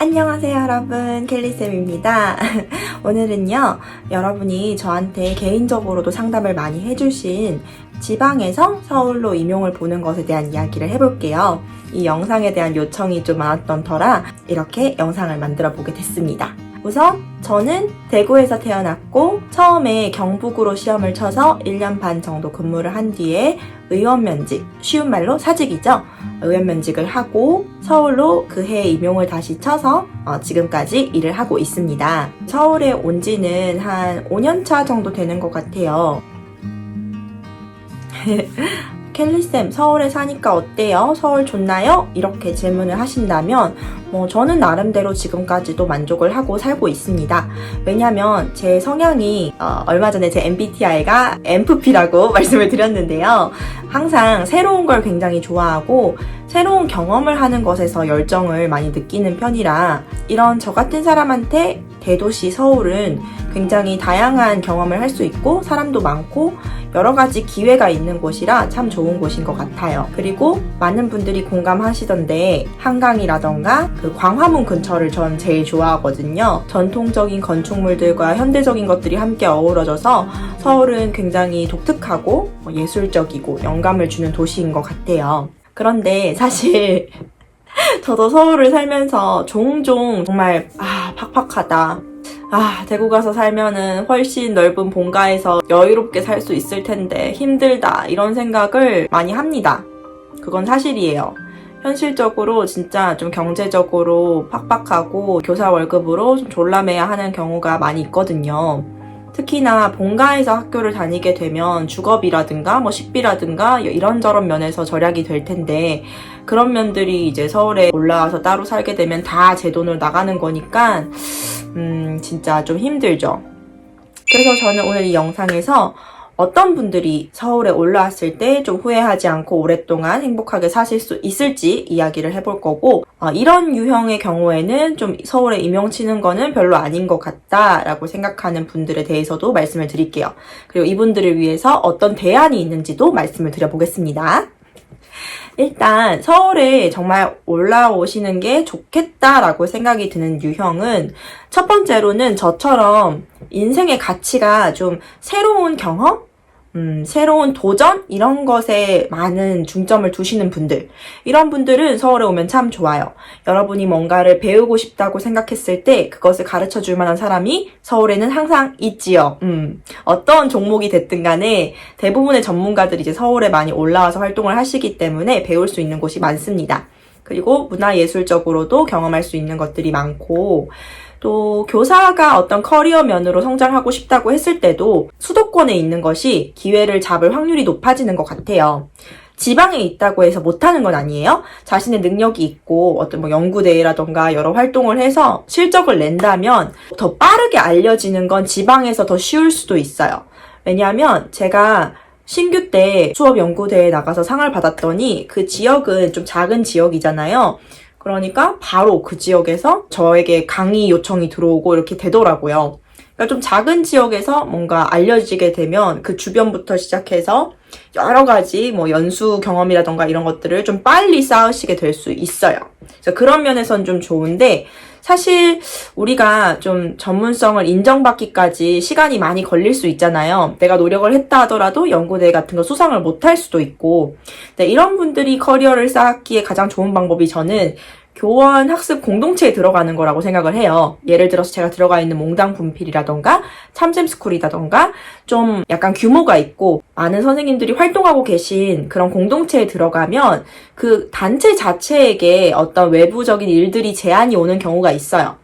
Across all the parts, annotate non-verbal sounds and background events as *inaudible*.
안녕하세요 여러분. 켈리쌤입니다. *laughs* 오늘은요 여러분이 저한테 개인적으로도 상담을 많이 해주신 지방에서 서울로 임용을 보는 것에 대한 이야기를 해볼게요. 이 영상에 대한 요청이 좀 많았던 터라 이렇게 영상을 만들어 보게 됐습니다 우선 저는 대구에서 태어났고 처음에 경북으로 시험을 쳐서 1년 반 정도 근무를 한 뒤에 의원 면직, 쉬운 말로 사직이죠. 의원 면직을 하고 서울로 그 해 임용을 다시 쳐서 어, 지금까지 일을 하고 있습니다. 서울에 온 지는 한 5년 차 정도 되는 것 같아요. *laughs* 켈리쌤, 서울에 사니까 어때요? 서울 좋나요? 이렇게 질문을 하신다면, 뭐, 저는 나름대로 지금까지도 만족을 하고 살고 있습니다. 왜냐면, 제 성향이, 어, 얼마 전에 제 MBTI가 MFP라고 *laughs* 말씀을 드렸는데요. 항상 새로운 걸 굉장히 좋아하고, 새로운 경험을 하는 것에서 열정을 많이 느끼는 편이라, 이런 저 같은 사람한테 대도시 서울은 굉장히 다양한 경험을 할 수 있고, 사람도 많고, 여러 가지 기회가 있는 곳이라 참 좋은 곳인 것 같아요. 그리고 많은 분들이 공감하시던데 한강이라던가 그 광화문 근처를 전 제일 좋아하거든요. 전통적인 건축물들과 현대적인 것들이 함께 어우러져서 서울은 굉장히 독특하고 예술적이고 영감을 주는 도시인 것 같아요. 그런데 사실 *laughs* 저도 서울을 살면서 종종 정말 아 팍팍하다 아, 대구 가서 살면은 훨씬 넓은 본가에서 여유롭게 살 수 있을 텐데 힘들다 이런 생각을 많이 합니다. 그건 사실이에요. 현실적으로 진짜 좀 경제적으로 팍팍하고 교사 월급으로 좀 졸라매야 하는 경우가 많이 있거든요. 특히나 본가에서 학교를 다니게 되면 주거비라든가 뭐 식비라든가 이런저런 면에서 절약이 될 텐데 그런 면들이 이제 서울에 올라와서 따로 살게 되면 다 제 돈으로 나가는 거니까 음 진짜 좀 힘들죠. 그래서 저는 오늘 이 영상에서 어떤 분들이 서울에 올라왔을 때 좀 후회하지 않고 오랫동안 행복하게 사실 수 있을지 이야기를 해볼 거고 어, 이런 유형의 경우에는 좀 서울에 임용치는 거는 별로 아닌 것 같다라고 생각하는 분들에 대해서도 말씀을 드릴게요. 그리고 이분들을 위해서 어떤 대안이 있는지도 말씀을 드려보겠습니다. 일단 서울에 정말 올라오시는 게 좋겠다라고 생각이 드는 유형은 첫 번째로는 저처럼 인생의 가치가 좀 새로운 경험? 음, 새로운 도전? 이런 것에 많은 중점을 두시는 분들. 이런 분들은 서울에 오면 참 좋아요. 여러분이 뭔가를 배우고 싶다고 생각했을 때 그것을 가르쳐 줄 만한 사람이 서울에는 항상 있지요. 음, 어떤 종목이 됐든 간에 대부분의 전문가들이 이제 서울에 많이 올라와서 활동을 하시기 때문에 배울 수 있는 곳이 많습니다. 그리고 문화예술적으로도 경험할 수 있는 것들이 많고, 또 교사가 어떤 커리어 면으로 성장하고 싶다고 했을 때도 수도권에 있는 것이 기회를 잡을 확률이 높아지는 것 같아요. 지방에 있다고 해서 못하는 건 아니에요. 자신의 능력이 있고 어떤 뭐 연구대회라던가 여러 활동을 해서 실적을 낸다면 더 빠르게 알려지는 건 지방에서 더 쉬울 수도 있어요. 왜냐하면 제가 신규 때 수업 연구대회에 나가서 상을 받았더니 그 지역은 좀 작은 지역이잖아요. 그러니까 바로 그 지역에서 저에게 강의 요청이 들어오고 이렇게 되더라고요. 그러니까 좀 작은 지역에서 뭔가 알려지게 되면 그 주변부터 시작해서 여러 가지 뭐 연수 경험이라던가 이런 것들을 좀 빨리 쌓으시게 될 수 있어요. 그래서 그런 면에선 좀 좋은데 사실 우리가 좀 전문성을 인정받기까지 시간이 많이 걸릴 수 있잖아요. 내가 노력을 했다 하더라도 연구대 같은 거 수상을 못할 수도 있고. 네, 이런 분들이 커리어를 쌓기에 가장 좋은 방법이 저는 교원 학습 공동체에 들어가는 거라고 생각을 해요. 예를 들어서 제가 들어가 있는 몽당 분필이라던가 참샘스쿨이라던가 좀 약간 규모가 있고 많은 선생님들이 활동하고 계신 그런 공동체에 들어가면 그 단체 자체에게 어떤 외부적인 일들이 제한이 오는 경우가 있어요.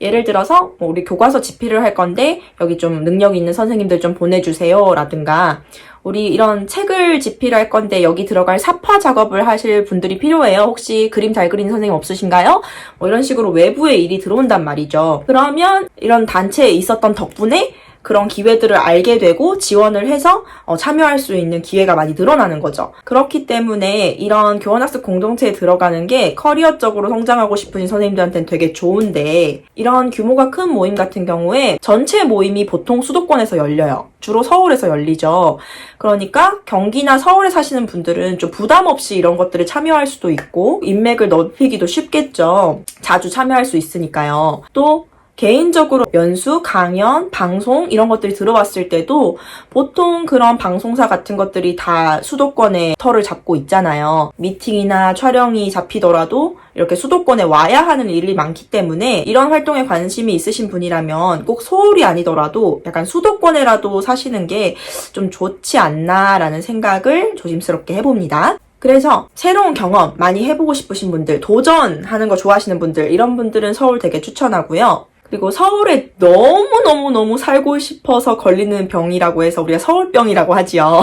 예를 들어서 뭐 우리 교과서 집필을 할 건데 여기 좀 능력 있는 선생님들 좀 보내주세요 라든가 우리 이런 책을 집필할 건데 여기 들어갈 사파 작업을 하실 분들이 필요해요. 혹시 그림 잘 그리는 선생님 없으신가요? 뭐 이런 식으로 외부의 일이 들어온단 말이죠. 그러면 이런 단체에 있었던 덕분에 그런 기회들을 알게 되고 지원을 해서 어, 참여할 수 있는 기회가 많이 늘어나는 거죠. 그렇기 때문에 이런 교원학습 공동체에 들어가는 게 커리어적으로 성장하고 싶으신 선생님들한테는 되게 좋은데 이런 규모가 큰 모임 같은 경우에 전체 모임이 보통 수도권에서 열려요. 주로 서울에서 열리죠. 그러니까 경기나 서울에 사시는 분들은 좀 부담 없이 이런 것들에 참여할 수도 있고 인맥을 넓히기도 쉽겠죠. 자주 참여할 수 있으니까요. 또 개인적으로 연수, 강연, 방송 이런 것들이 들어왔을 때도 보통 그런 방송사 같은 것들이 다 수도권에 터를 잡고 있잖아요. 미팅이나 촬영이 잡히더라도 이렇게 수도권에 와야 하는 일이 많기 때문에 이런 활동에 관심이 있으신 분이라면 꼭 서울이 아니더라도 약간 수도권에라도 사시는 게 좀 좋지 않나라는 생각을 조심스럽게 해봅니다. 그래서 새로운 경험 많이 해보고 싶으신 분들, 도전하는 거 좋아하시는 분들, 이런 분들은 서울 되게 추천하고요. 그리고 서울에 너무너무너무 살고 싶어서 걸리는 병이라고 해서 우리가 서울병이라고 하지요.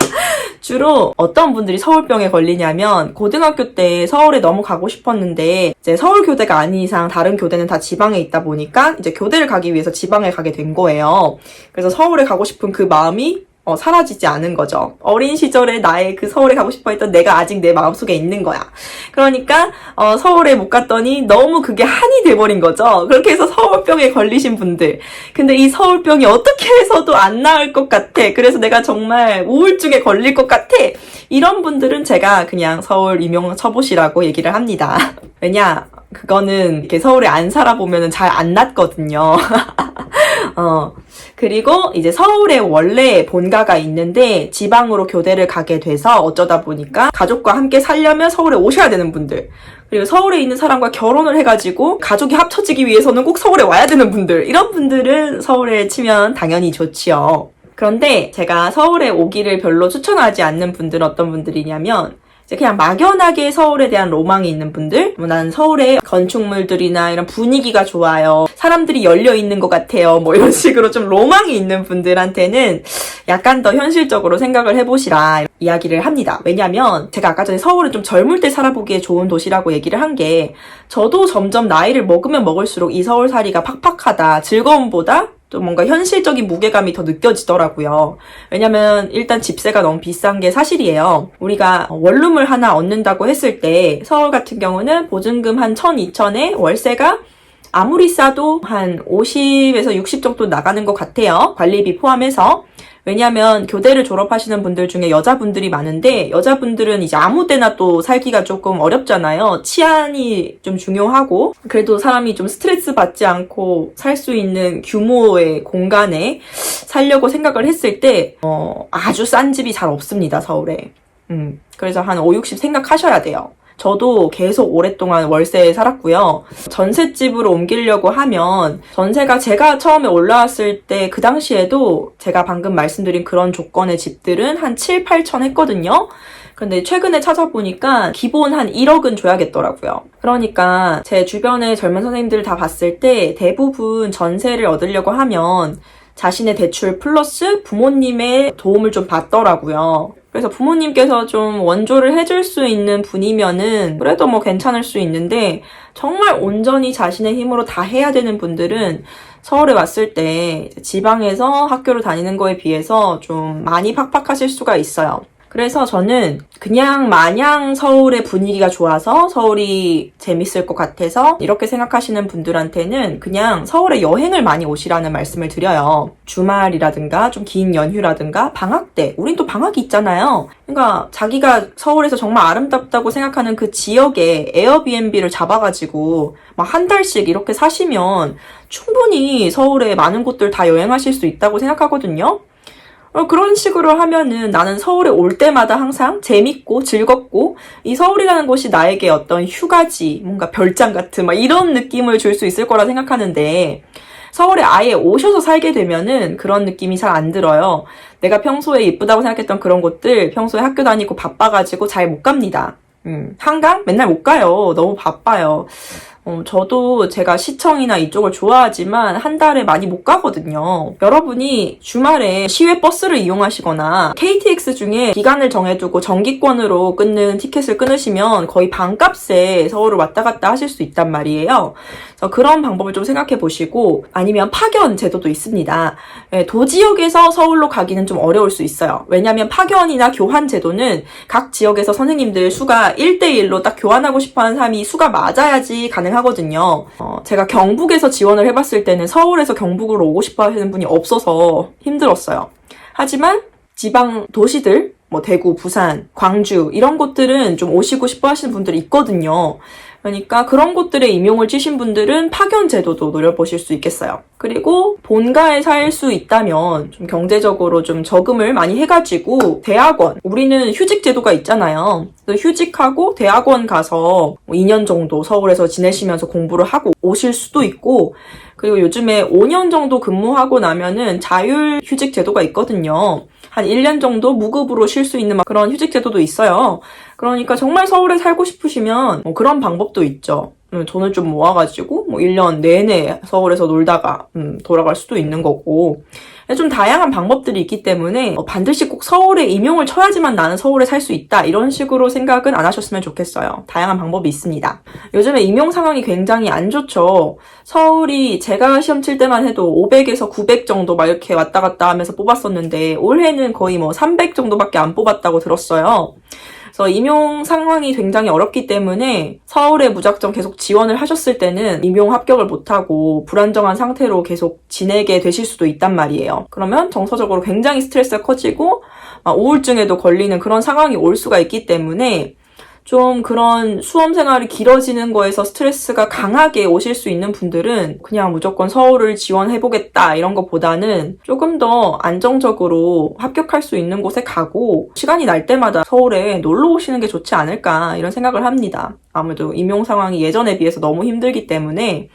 *laughs* 주로 어떤 분들이 서울병에 걸리냐면 고등학교 때 서울에 너무 가고 싶었는데 이제 서울 교대가 아닌 이상 다른 교대는 다 지방에 있다 보니까 이제 교대를 가기 위해서 지방에 가게 된 거예요. 그래서 서울에 가고 싶은 그 마음이 어, 사라지지 않은 거죠. 어린 시절에 나의 그 서울에 가고 싶어 했던 내가 아직 내 마음속에 있는 거야. 그러니까 어, 서울에 못 갔더니 너무 그게 한이 돼버린 거죠. 그렇게 해서 서울병에 걸리신 분들. 근데 이 서울병이 어떻게 해서도 안 나을 것 같아. 그래서 내가 정말 우울증에 걸릴 것 같아. 이런 분들은 제가 그냥 서울 임용 쳐보시라고 얘기를 합니다. *laughs* 왜냐? 그거는 이렇게 서울에 안 살아보면 잘 안 낫거든요. *laughs* 어, 그리고 이제 서울에 원래 본가가 있는데 지방으로 교대를 가게 돼서 어쩌다 보니까 가족과 함께 살려면 서울에 오셔야 되는 분들. 그리고 서울에 있는 사람과 결혼을 해가지고 가족이 합쳐지기 위해서는 꼭 서울에 와야 되는 분들. 이런 분들은 서울에 치면 당연히 좋지요. 그런데 제가 서울에 오기를 별로 추천하지 않는 분들은 어떤 분들이냐면 이제 그냥 막연하게 서울에 대한 로망이 있는 분들, 뭐 난 서울의 건축물들이나 이런 분위기가 좋아요. 사람들이 열려 있는 것 같아요. 뭐 이런 *laughs* 식으로 좀 로망이 있는 분들한테는 약간 더 현실적으로 생각을 해보시라 이야기를 합니다. 왜냐면 제가 아까 전에 서울은 좀 젊을 때 살아보기에 좋은 도시라고 얘기를 한 게 저도 점점 나이를 먹으면 먹을수록 이 서울살이가 팍팍하다. 즐거움보다 또 뭔가 현실적인 무게감이 더 느껴지더라고요. 왜냐면 일단 집세가 너무 비싼 게 사실이에요. 우리가 원룸을 하나 얻는다고 했을 때 서울 같은 경우는 보증금 한 1,000, 2,000에 월세가 아무리 싸도 한 50에서 60 정도 나가는 것 같아요. 관리비 포함해서. 왜냐면 교대를 졸업하시는 분들 중에 여자분들이 많은데 여자분들은 이제 아무 때나 또 살기가 조금 어렵잖아요. 치안이 좀 중요하고 그래도 사람이 좀 스트레스 받지 않고 살 수 있는 규모의 공간에 살려고 생각을 했을 때 어, 아주 싼 집이 잘 없습니다. 서울에. 음, 그래서 한 5, 60 생각하셔야 돼요. 저도 계속 오랫동안 월세에 살았고요. 전셋집으로 옮기려고 하면 전세가 제가 처음에 올라왔을 때 그 당시에도 제가 방금 말씀드린 그런 조건의 집들은 한 7, 8천 했거든요. 근데 최근에 찾아보니까 기본 한 1억은 줘야겠더라고요. 그러니까 제 주변의 젊은 선생님들을 다 봤을 때 대부분 전세를 얻으려고 하면 자신의 대출 플러스 부모님의 도움을 좀 받더라고요. 그래서 부모님께서 좀 원조를 해줄 수 있는 분이면은 그래도 뭐 괜찮을 수 있는데 정말 온전히 자신의 힘으로 다 해야 되는 분들은 서울에 왔을 때 지방에서 학교를 다니는 거에 비해서 좀 많이 팍팍하실 수가 있어요. 그래서 저는 그냥 마냥 서울의 분위기가 좋아서 서울이 재밌을 것 같아서 이렇게 생각하시는 분들한테는 그냥 서울에 여행을 많이 오시라는 말씀을 드려요. 주말이라든가 좀 긴 연휴라든가 방학 때 우린 또 방학이 있잖아요. 그러니까 자기가 서울에서 정말 아름답다고 생각하는 그 지역에 에어비앤비를 잡아가지고 막 한 달씩 이렇게 사시면 충분히 서울에 많은 곳들 다 여행하실 수 있다고 생각하거든요. 어, 그런 식으로 하면은 나는 서울에 올 때마다 항상 재밌고 즐겁고 이 서울이라는 곳이 나에게 어떤 휴가지, 뭔가 별장 같은 막 이런 느낌을 줄 수 있을 거라 생각하는데 서울에 아예 오셔서 살게 되면은 그런 느낌이 잘 안 들어요. 내가 평소에 이쁘다고 생각했던 그런 곳들 평소에 학교 다니고 바빠가지고 잘 못 갑니다. 음, 한강? 맨날 못 가요. 너무 바빠요. 어, 저도 제가 시청이나 이쪽을 좋아하지만 한 달에 많이 못 가거든요. 여러분이 주말에 시외 버스를 이용하시거나 KTX 중에 기간을 정해두고 정기권으로 끊는 티켓을 끊으시면 거의 반값에 서울을 왔다 갔다 하실 수 있단 말이에요. 그래서 그런 방법을 좀 생각해 보시고 아니면 파견 제도도 있습니다. 예, 도지역에서 서울로 가기는 좀 어려울 수 있어요. 왜냐하면 파견이나 교환 제도는 각 지역에서 선생님들 수가 1대1로 딱 교환하고 싶어 하는 사람이 수가 맞아야지 가능하거든요. 어, 제가 경북에서 지원을 해봤을 때는 서울에서 경북으로 오고 싶어 하시는 분이 없어서 힘들었어요. 하지만 지방 도시들, 뭐 대구, 부산, 광주 이런 곳들은 좀 오시고 싶어 하시는 분들이 있거든요. 그러니까 그런 곳들에 임용을 치신 분들은 파견 제도도 노려보실 수 있겠어요. 그리고 본가에 살 수 있다면 좀 경제적으로 좀 저금을 많이 해가지고 대학원, 우리는 휴직 제도가 있잖아요. 휴직하고 대학원 가서 뭐 2년 정도 서울에서 지내시면서 공부를 하고 오실 수도 있고 그리고 요즘에 5년 정도 근무하고 나면은 자율 휴직 제도가 있거든요. 한 1년 정도 무급으로 쉴 수 있는 막 그런 휴직 제도도 있어요. 그러니까 정말 서울에 살고 싶으시면 뭐 그런 방법도 있죠. 음, 돈을 좀 모아가지고 뭐 1년 내내 서울에서 놀다가 음, 돌아갈 수도 있는 거고 좀 다양한 방법들이 있기 때문에 어, 반드시 꼭 서울에 임용을 쳐야지만 나는 서울에 살 수 있다 이런 식으로 생각은 안 하셨으면 좋겠어요. 다양한 방법이 있습니다. 요즘에 임용 상황이 굉장히 안 좋죠. 서울이 제가 시험 칠 때만 해도 500에서 900 정도 막 이렇게 왔다 갔다 하면서 뽑았었는데 올해는 거의 뭐 300 정도밖에 안 뽑았다고 들었어요. 그래서 임용 상황이 굉장히 어렵기 때문에 서울에 무작정 계속 지원을 하셨을 때는 임용 합격을 못하고 불안정한 상태로 계속 지내게 되실 수도 있단 말이에요. 그러면 정서적으로 굉장히 스트레스가 커지고 막 우울증에도 걸리는 그런 상황이 올 수가 있기 때문에 좀 그런 수험 생활이 길어지는 거에서 스트레스가 강하게 오실 수 있는 분들은 그냥 무조건 서울을 지원해보겠다 이런 것보다는 조금 더 안정적으로 합격할 수 있는 곳에 가고 시간이 날 때마다 서울에 놀러 오시는 게 좋지 않을까 이런 생각을 합니다. 아무래도 임용 상황이 예전에 비해서 너무 힘들기 때문에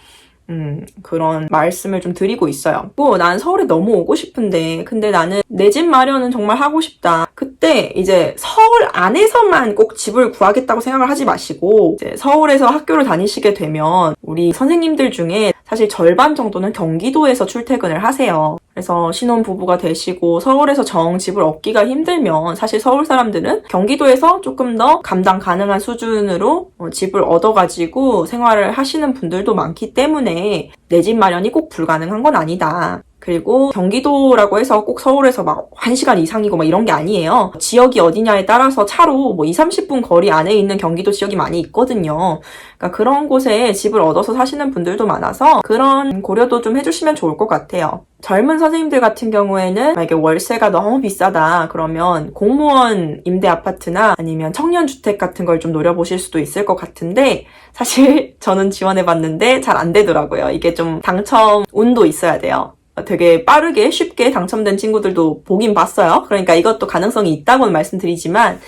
음, 그런 말씀을 좀 드리고 있어요. 뭐, 난 서울에 너무 오고 싶은데, 근데 나는 내 집 마련은 정말 하고 싶다. 그때 이제 서울 안에서만 꼭 집을 구하겠다고 생각을 하지 마시고, 이제 서울에서 학교를 다니시게 되면, 우리 선생님들 중에 사실 절반 정도는 경기도에서 출퇴근을 하세요. 그래서 신혼 부부가 되시고 서울에서 정 집을 얻기가 힘들면 사실 서울 사람들은 경기도에서 조금 더 감당 가능한 수준으로 어, 집을 얻어가지고 생활을 하시는 분들도 많기 때문에 내 집 마련이 꼭 불가능한 건 아니다. 그리고 경기도라고 해서 꼭 서울에서 막 1시간 이상이고 막 이런 게 아니에요. 지역이 어디냐에 따라서 차로 뭐 2, 30분 거리 안에 있는 경기도 지역이 많이 있거든요. 그러니까 그런 곳에 집을 얻어서 사시는 분들도 많아서 그런 고려도 좀 해주시면 좋을 것 같아요. 젊은 선생님들 같은 경우에는 만약에 월세가 너무 비싸다 그러면 공무원 임대 아파트나 아니면 청년주택 같은 걸 좀 노려보실 수도 있을 것 같은데 사실 *laughs* 저는 지원해봤는데 잘 안 되더라고요. 이게 좀 당첨 운도 있어야 돼요. 되게 빠르게 쉽게 당첨된 친구들도 보긴 봤어요. 그러니까 이것도 가능성이 있다고는 말씀드리지만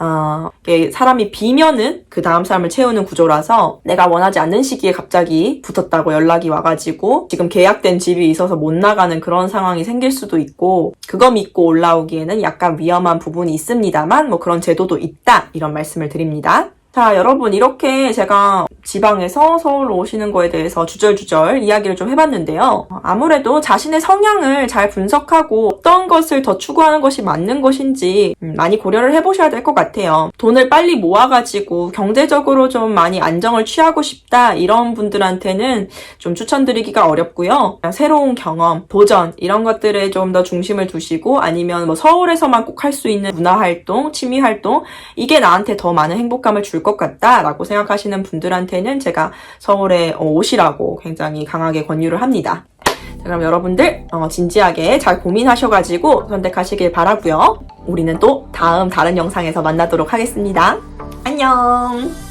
어, 사람이 비면은 그 다음 사람을 채우는 구조라서 내가 원하지 않는 시기에 갑자기 붙었다고 연락이 와가지고 지금 계약된 집이 있어서 못 나가는 그런 상황이 생길 수도 있고 그거 믿고 올라오기에는 약간 위험한 부분이 있습니다만 뭐 그런 제도도 있다 이런 말씀을 드립니다. 자, 여러분, 이렇게 제가 지방에서 서울로 오시는 거에 대해서 주절주절 이야기를 좀 해봤는데요. 아무래도 자신의 성향을 잘 분석하고 어떤 것을 더 추구하는 것이 맞는 것인지 음, 많이 고려를 해보셔야 될 것 같아요. 돈을 빨리 모아가지고 경제적으로 좀 많이 안정을 취하고 싶다 이런 분들한테는 좀 추천드리기가 어렵고요. 새로운 경험, 도전 이런 것들에 좀 더 중심을 두시고 아니면 뭐 서울에서만 꼭 할 수 있는 문화활동, 취미활동 이게 나한테 더 많은 행복감을 줄 것 같다라고 생각하시는 분들한테는 제가 서울에 어, 오시라고 굉장히 강하게 권유를 합니다. 자, 그럼 여러분들 어, 진지하게 잘 고민하셔가지고 선택하시길 바라고요. 우리는 또 다음 다른 영상에서 만나도록 하겠습니다. 안녕.